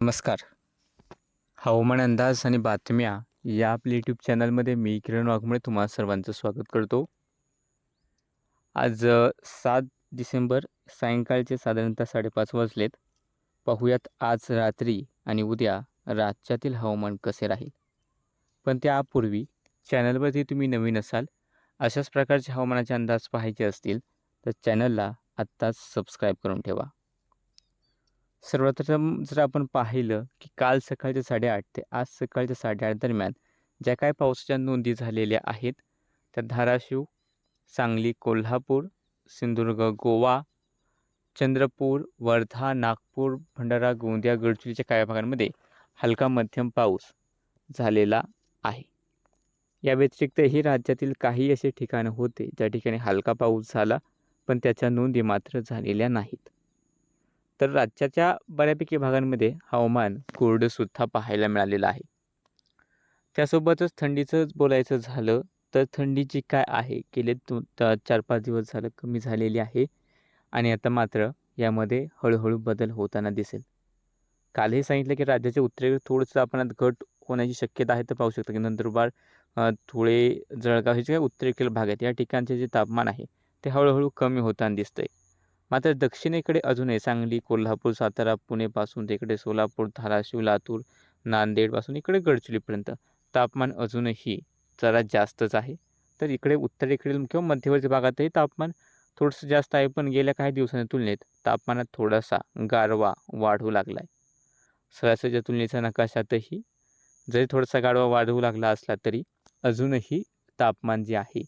नमस्कार. हवामान अंदाज आणि बातम्या या आपल्या यूट्यूब चॅनलमध्ये मी किरण वाघमुळे तुम्हाला सर्वांचं स्वागत करतो. आज सात डिसेंबर सायंकाळचे साधारणतः साडेपाच वाजलेत. पाहूयात आज रात्री आणि उद्या राज्यातील हवामान कसे राहील? पण त्यापूर्वी चॅनलवरती तुम्ही नवीन असाल अशाच प्रकारचे हवामानाचे अंदाज पाहायचे असतील तर चॅनलला आत्ताच सबस्क्राईब करून ठेवा. सर्वप्रथम जर आपण पाहिलं की काल सकाळच्या साडेआठ ते आज सकाळच्या साडेआठ दरम्यान ज्या काय पावसाच्या नोंदी झालेल्या आहेत त्या धाराशिव सांगली कोल्हापूर सिंधुदुर्ग गोवा चंद्रपूर वर्धा नागपूर भंडारा गोंदिया गडचिरोलीच्या काही भागांमध्ये हलका मध्यम पाऊस झालेला आहे. या व्यतिरिक्तही राज्यातील काही असे ठिकाणं होते ज्या ठिकाणी हलका पाऊस झाला पण त्याच्या नोंदी मात्र झालेल्या नाहीत. तर राज्याच्या बऱ्यापैकी भागांमध्ये हवामान कोरडंसुद्धा पाहायला मिळालेलं आहे. त्यासोबतच थंडीचं बोलायचं झालं तर थंडी जी काय आहे? गेले दोन चार पाच दिवस झालं कमी झालेली आहे आणि आता मात्र यामध्ये हळूहळू बदल होताना दिसेल. कालही सांगितलं की राज्याच्या उत्तरेकडे थोडंसं आपणात घट होण्याची शक्यता आहे तर पाहू शकता की नंदुरबार थोडे धुळे जळगाव हे जे काही उत्तरेकडील भाग आहेत या ठिकाणचे जे तापमान आहे ते हळूहळू कमी होताना दिसतंय. मात्र दक्षिणेकडे अजूनही सांगली कोल्हापूर सातारा पुणेपासून तिकडे सोलापूर धाराशिव लातूर नांदेडपासून इकडे गडचिरोलीपर्यंत तापमान अजूनही जरा जास्तच आहे. तर इकडे उत्तरेकडील किंवा मध्यवर्ती भागातही तापमान थोडंसं जास्त आहे पण गेल्या काही दिवसांच्या तुलनेत तापमानात थोडासा गारवा वाढू लागला आहे सरासरीच्या तुलनेच्या नकाशातही जरी थोडासा गारवा वाढू लागला असला तरी अजूनही तापमान जे आहे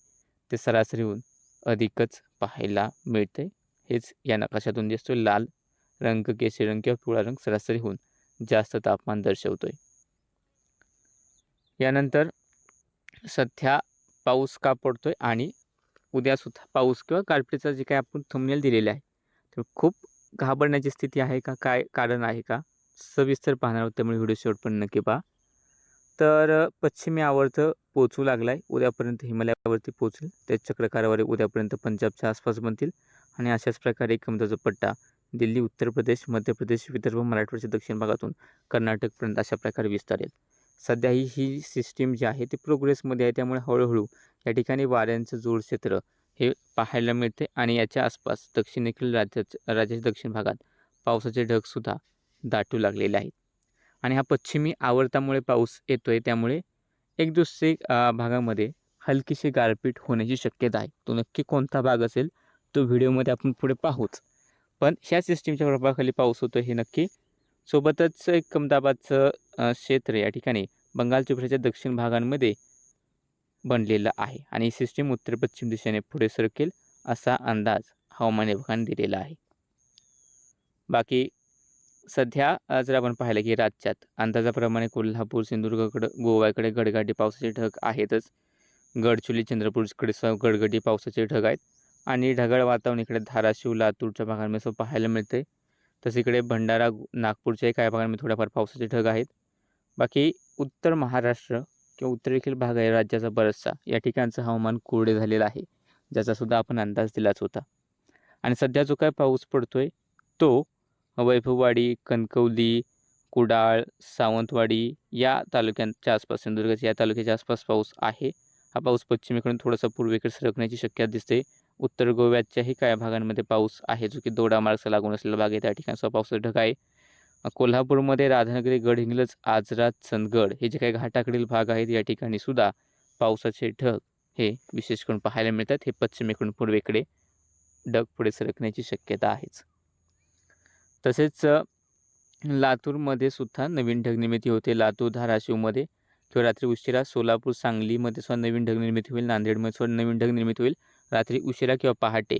ते सरासरीहून अधिकच पाहायला मिळते हेच या नकाशातून दिसतो लाल रंग केशरी रंग किंवा पिवळा रंग सरासरीहून जास्त तापमान दर्शवतोय. यानंतर सध्या पाऊस का पडतोय आणि उद्यासुद्धा पाऊस किंवा गारपीटचा जे काय आपण थंबनेल दिलेले आहे तर खूप घाबरण्याची स्थिती आहे का? काय कारण आहे का? सविस्तर पाहणार आहोत. त्यामुळे व्हिडिओ शेवट पण नक्की पहा. तर पश्चिमी आवर्त पोचू लागला आहे उद्यापर्यंत हिमालयावरती पोचेल त्या चक्रकारावर उद्यापर्यंत पंजाबच्या आसपास बनतील. आणि अशाच प्रकारे कमताचा पट्टा दिल्ली उत्तर प्रदेश मध्य प्रदेश विदर्भ मराठवाड्याच्या दक्षिण भागातून कर्नाटकपर्यंत अशा प्रकारे विस्तारेल सध्या ही ही सिस्टीम जी आहे ती प्रोग्रेसमध्ये आहे. त्यामुळे हळूहळू या ठिकाणी वाऱ्यांचं जोड क्षेत्र हे पाहायला मिळते आणि याच्या आसपास दक्षिणेकडील राज्याच्या राज्याच्या दक्षिण भागात पावसाचे ढगसुद्धा दाटू लागलेले आहेत. आणि हा पश्चिमी आवर्तामुळे पाऊस येतो आहे त्यामुळे एक दुसरे भागामध्ये हलकीशी गारपीट होण्याची शक्यता आहे. तो नक्की कोणता भाग असेल? तो व्हिडिओमध्ये आपण पुढे पाहूच. पण ह्या सिस्टीमच्या प्रभावाखाली पाऊस होतो हे नक्की. सोबतच एक कमदाबादचं क्षेत्र या ठिकाणी बंगाल चोपड्याच्या दक्षिण भागांमध्ये बनलेलं आहे. आणि ही सिस्टीम उत्तर पश्चिम दिशेने पुढे सरकेल असा अंदाज हवामान विभागाने दिलेला आहे. बाकी सध्या जर आपण पाहिलं की राज्यात अंदाजाप्रमाणे कोल्हापूर सिंधुदुर्गकडं गोव्याकडे गडगाडी पावसाचे ढग आहेतच. गडचुली चंद्रपूरकडे स गडगडी पावसाचे ढग आहेत. आणि ढगाळ वातावरण इकडे धाराशिव लातूरच्या भागांमध्ये असं पाहायला मिळते तसं इकडे भंडारा नागपूरच्याही काही भागांमध्ये थोड्याफार पावसाचे ढग आहेत. बाकी उत्तर महाराष्ट्र किंवा उत्तरेखील भाग आहे राज्याचा बराचसा. या ठिकाणचं हवामान कोरडे झालेलं आहे ज्याचासुद्धा आपण अंदाज दिलाच होता. आणि सध्या जो काय पाऊस पडतो आहे तो वैभववाडी कणकवली कुडाळ सावंतवाडी या तालुक्यांच्या आसपास सिंधुदुर्गाच्या या तालुक्याच्या आसपास पाऊस आहे. हा पाऊस पश्चिमेकडून थोडासा पूर्वेकडे सरकण्याची शक्यता दिसते. उत्तर गोव्याच्याही काही भागांमध्ये पाऊस आहे जो की दोडा मार्गचा लागून असलेला भाग आहे. त्या ठिकाणचा पावसाचा ढग आहे. कोल्हापूरमध्ये राधानगरी गडहिंग्लज आजरा चंदगड हे जे काही घाटाकडील भाग आहेत या ठिकाणी सुद्धा पावसाचे ढग हे विशेष करून पाहायला मिळतात. हे पश्चिमेकडून पूर्वेकडे ढग पुढे सरकण्याची शक्यता आहेच. तसेच लातूरमध्ये सुद्धा नवीन ढग निर्मिती होते. लातूर धाराशिवमध्ये किंवा रात्री उशिरा सोलापूर सांगलीमध्ये सुद्धा नवीन ढग निर्मिती होईल. नांदेडमध्ये सुद्धा नवीन ढग निर्मिती होईल. रात्री उशिरा किंवा पहाटे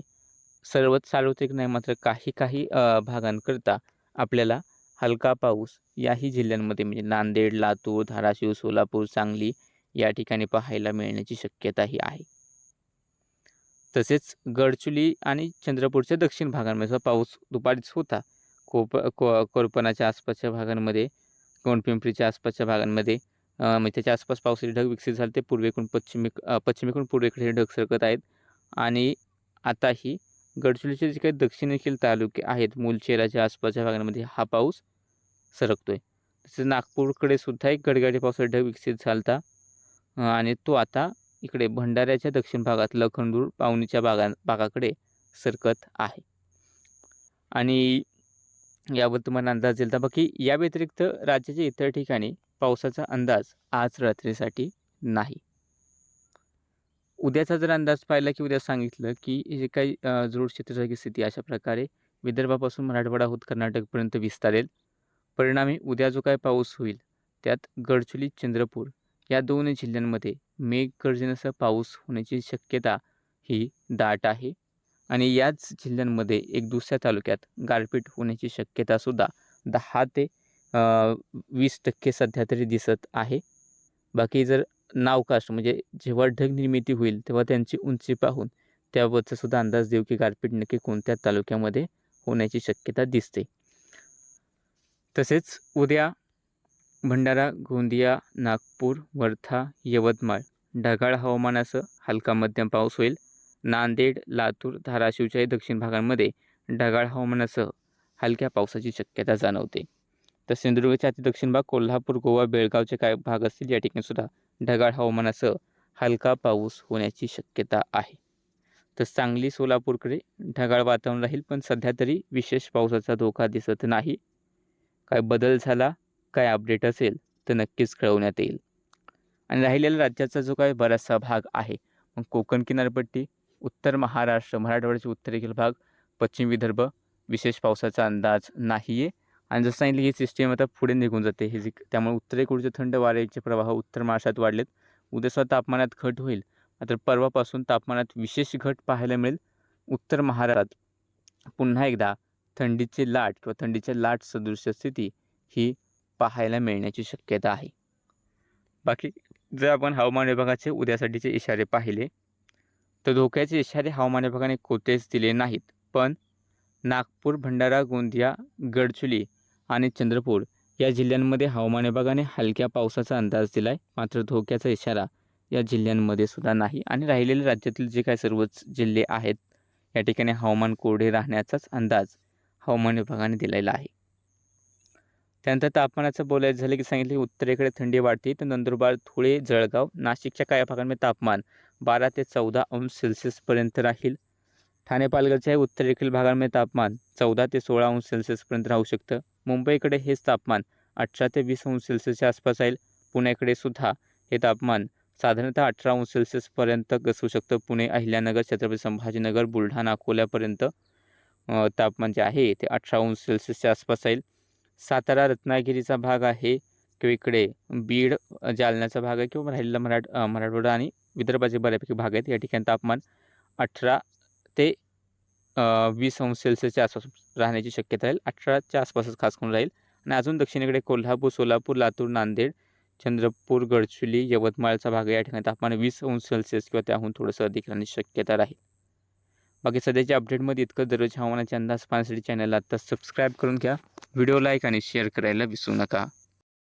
सर्वच सार्वत्रिक नाही मात्र काही काही भागांकरता आपल्याला हलका पाऊस याही जिल्ह्यांमध्ये म्हणजे नांदेड लातूर धाराशिव सोलापूर सांगली या ठिकाणी पाहायला मिळण्याची शक्यताही आहे. तसेच गडचुली आणि चंद्रपूरच्या दक्षिण भागांमध्ये सुद्धा पाऊस दुपारीच होता. कोप को कोरपणाच्या आसपासच्या भागांमध्ये कोणपिंपरीच्या आसपासच्या भागांमध्ये म्हणजे त्याच्या आसपास पावसाचे ढग विकसित झाले ते पूर्वेकडून पश्चिमेक पश्चिमेकडून पूर्वेकडे हे ढग सरकत आहेत. आणि आताही गडचिरोलीचे जे काही दक्षिणेकडील तालुके आहेत मूलचेराच्या आसपासच्या भागांमध्ये हा पाऊस सरकतो आहे तसेच नागपूरकडे सुद्धा एक गडगडी पावसाचा ढग विकसित झाला होता आणि तो आता इकडे भंडाऱ्याच्या दक्षिण भागात लखनदूर पावनीच्या भागा भागाकडे सरकत आहे. आणि यावर तुम्हाला अंदाज दिला बाकी या व्यतिरिक्त राज्याच्या इतर ठिकाणी पावसाचा अंदाज आज रात्रीसाठी नाही. उद्याचा जर अंदाज पाहिला की उद्या सांगितलं की जे काही जोड क्षेत्राची स्थिती अशा प्रकारे विदर्भापासून मराठवाडा होत कर्नाटकपर्यंत विस्तारेल. परिणामी उद्या जो काय पाऊस होईल त्यात गडचुली चंद्रपूर या दोन जिल्ह्यांमध्ये मेघगर्जनेसह पाऊस होण्याची शक्यता ही दाट आहे. आणि याच जिल्ह्यांमध्ये एक दुसऱ्या तालुक्यात गारपीट होण्याची शक्यतासुद्धा दहा ते वीस टक्के सध्या तरी दिसत आहे. बाकी जर नावकाश म्हणजे जेव्हा ढग निर्मिती होईल तेव्हा त्यांची उंची पाहून त्याबद्दल सुद्धा अंदाज देऊ की गारपीट नक्की कोणत्या तालुक्यामध्ये होण्याची शक्यता दिसते. तसेच उद्या भंडारा गोंदिया नागपूर वर्धा यवतमाळ ढगाळ हवामानासह हलका मध्यम पाऊस होईल. नांदेड लातूर धाराशिवच्याही दक्षिण भागांमध्ये ढगाळ हवामानासह हलक्या पावसाची शक्यता जाणवते. तर सिंधुदुर्गच्या अति दक्षिण भाग कोल्हापूर गोवा बेळगावचे काही भाग असतील या ठिकाणी सुद्धा ढगाळ हवामानासह हलका पाऊस होण्याची शक्यता आहे. तर सांगली सोलापूरकडे ढगाळ वातावरण राहील पण सध्या तरी विशेष पावसाचा धोका दिसत नाही. काय बदल झाला काय अपडेट असेल तर नक्कीच कळवण्यात येईल. आणि राहिलेला राज्याचा जो काय बराचसा भाग आहे मग कोकण किनारपट्टी उत्तर महाराष्ट्र मराठवाड्याचे उत्तरेकडील भाग पश्चिम विदर्भ विशेष पावसाचा अंदाज नाही आहे आणि जसं सांगितलं ही सिस्टीम आता पुढे निघून जाते. हे जी त्यामुळे उत्तरेकडचे थंड वाऱ्याचे प्रवाह उत्तर महाराष्ट्रात वाढलेत. उद्या तापमानात घट होईल. मात्र परवापासून तापमानात विशेष घट पाहायला मिळेल. उत्तर महाराष्ट्रात पुन्हा एकदा थंडीची लाट किंवा थंडीच्या लाट सदृश्य स्थिती ही पाहायला मिळण्याची शक्यता आहे. बाकी जर आपण हवामान विभागाचे उद्यासाठीचे इशारे पाहिले तर धोक्याचे इशारे हवामान विभागाने कोठेच दिले नाहीत. पण नागपूर भंडारा गोंदिया गडचुली आणि चंद्रपूर या जिल्ह्यांमध्ये हवामान विभागाने हलक्या पावसाचा अंदाज दिला आहे मात्र धोक्याचा इशारा या जिल्ह्यांमध्ये सुद्धा नाही. आणि राहिलेले राज्यातील जे काही सर्वच जिल्हे आहेत या ठिकाणी हवामान कोरडे राहण्याचाच अंदाज हवामान विभागाने दिलेला आहे. त्यानंतर तापमानाचं बोलायचं झालं की सांगितले उत्तरेकडे थंडी वाढते. तर नंदुरबार धुळे जळगाव नाशिकच्या काही भागांमध्ये तापमान बारा ते चौदा अंश सेल्सिअसपर्यंत राहील. ठाणे पालघरच्या उत्तरेकडील भागांमध्ये तापमान चौदा ते सोळा अंश सेल्सिअसपर्यंत राहू शकतं. मुंबईकडे हेच तापमान अठरा ते वीस अंश सेल्सिअसच्या आसपास राहील. पुण्याकडे सुद्धा हे तापमान साधारणतः अठरा अंश सेल्सिअसपर्यंत घसरू शकतं. पुणे अहिल्यानगर छत्रपती संभाजीनगर बुलढाणा अकोल्यापर्यंत तापमान जे आहे ते अठरा अंश सेल्सिअसच्या आसपास राहील. सातारा रत्नागिरीचा भाग आहे किंवा इकडे बीड जालन्याचा भाग आहे किंवा राहिलेला मराठ मराठवाडा आणि विदर्भाचे बऱ्यापैकी भाग आहेत. या ठिकाणी तापमान अठरा ते वीस अंश सेल्सिअसच्या आसपास राहण्याची शक्यता राहील अठराच्या आसपासच खास करून राहील. आणि अजून दक्षिणेकडे कोल्हापूर सोलापूर लातूर नांदेड चंद्रपूर गडचिरोली यवतमाळचा भाग या ठिकाणी तापमान वीस अंश सेल्सिअस किंवा त्याहून थोडंसं अधिक राहण्याची शक्यता राहील. बाकी सध्याच्या अपडेटमध्ये इतकं दररोज हवामानाचे अंदाज पाहण्यासाठी चॅनलला आत्ता सबस्क्राईब करून घ्या. व्हिडिओ लाईक आणि शेअर करायला विसरू नका.